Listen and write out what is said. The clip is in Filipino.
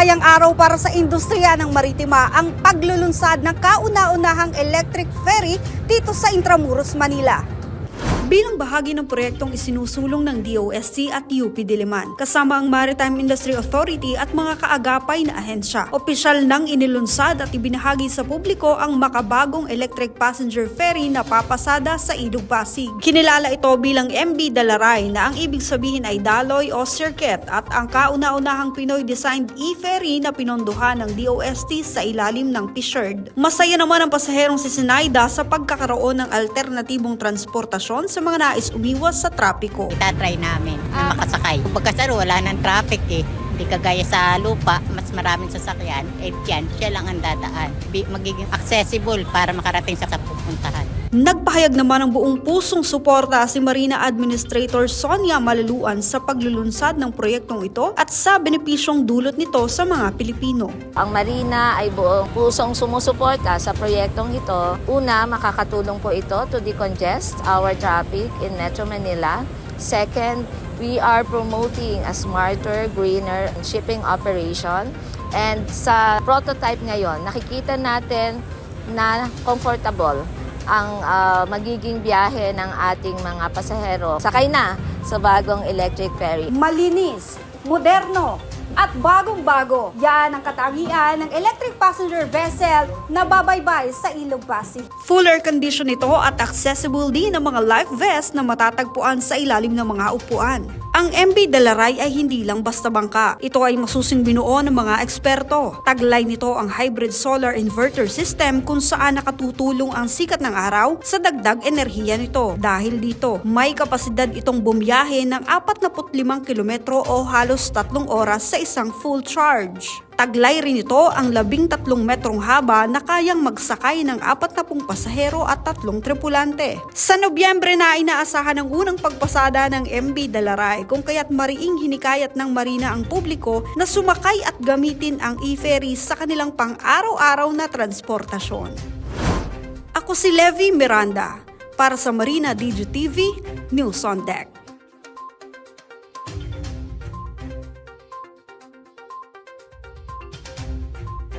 Maligayang araw para sa industriya ng maritima ang paglulunsad ng kauna-unahang electric ferry dito sa Intramuros, Manila. Bilang bahagi ng proyektong isinusulong ng DOST at UP Diliman, kasama ang Maritime Industry Authority at mga kaagapay na ahensya. Opisyal nang inilunsad at ibinahagi sa publiko ang makabagong electric passenger ferry na papasada sa Ilog Pasig. Kinilala ito bilang MB Dalaray na ang ibig sabihin ay daloy o circuit at ang kauna-unahang Pinoy-designed e-ferry na pinondohan ng DOST sa ilalim ng P-Sherd. Masaya naman ang pasaherong si Sinaida sa pagkakaroon ng alternatibong transportasyon sa mga nais umiwas sa trapiko. Tatry namin na makasakay. Sir, wala nang traffic eh. Hindi kagaya sa lupa, mas maraming sasakyan. Eh yan, siya lang ang dadaan. Bi- magiging accessible para makarating sa sa pupuntahan. Nagpahayag naman ng buong pusong suporta si Marina Administrator Sonia Malaluan sa paglulunsad ng proyektong ito at sa benepisyong dulot nito sa mga Pilipino. Ang Marina ay buong pusong sumusuporta sa proyektong ito. Una, makakatulong po ito to decongest our traffic in Metro Manila. Second, we are promoting a smarter, greener shipping operation. And sa prototype ngayon, nakikita natin na comfortable ang ah, magiging biyahe ng ating mga pasahero. Sakay na sa bagong electric ferry. Malinis, moderno, at bagong-bago. Yan ang katangian ng electric passenger vessel na babaybay sa Ilog Pasig. Full air condition ito at accessible din ang mga life vest na matatagpuan sa ilalim ng mga upuan. Ang MB Dalaray ay hindi lang basta bangka. Ito ay masusing binuo ng mga eksperto. Taglay nito ang hybrid solar inverter system kung saan nakatutulong ang sikat ng araw sa dagdag enerhiya nito. Dahil dito, may kapasidad itong bumiyahe ng 45 kilometro o halos 3 oras sa isang full charge. Taglay rin ito ang 13 metrong haba na kayang magsakay ng 40 pasahero at tatlong tripulante. Sa Nobyembre na inaasahan ang unang pagpasada ng MB Dalaray kung kaya't mariing hinikayat ng Marina ang publiko na sumakay at gamitin ang e-ferry sa kanilang pang-araw-araw na transportasyon. Ako si Levi Miranda para sa Marina DG TV News on Deck.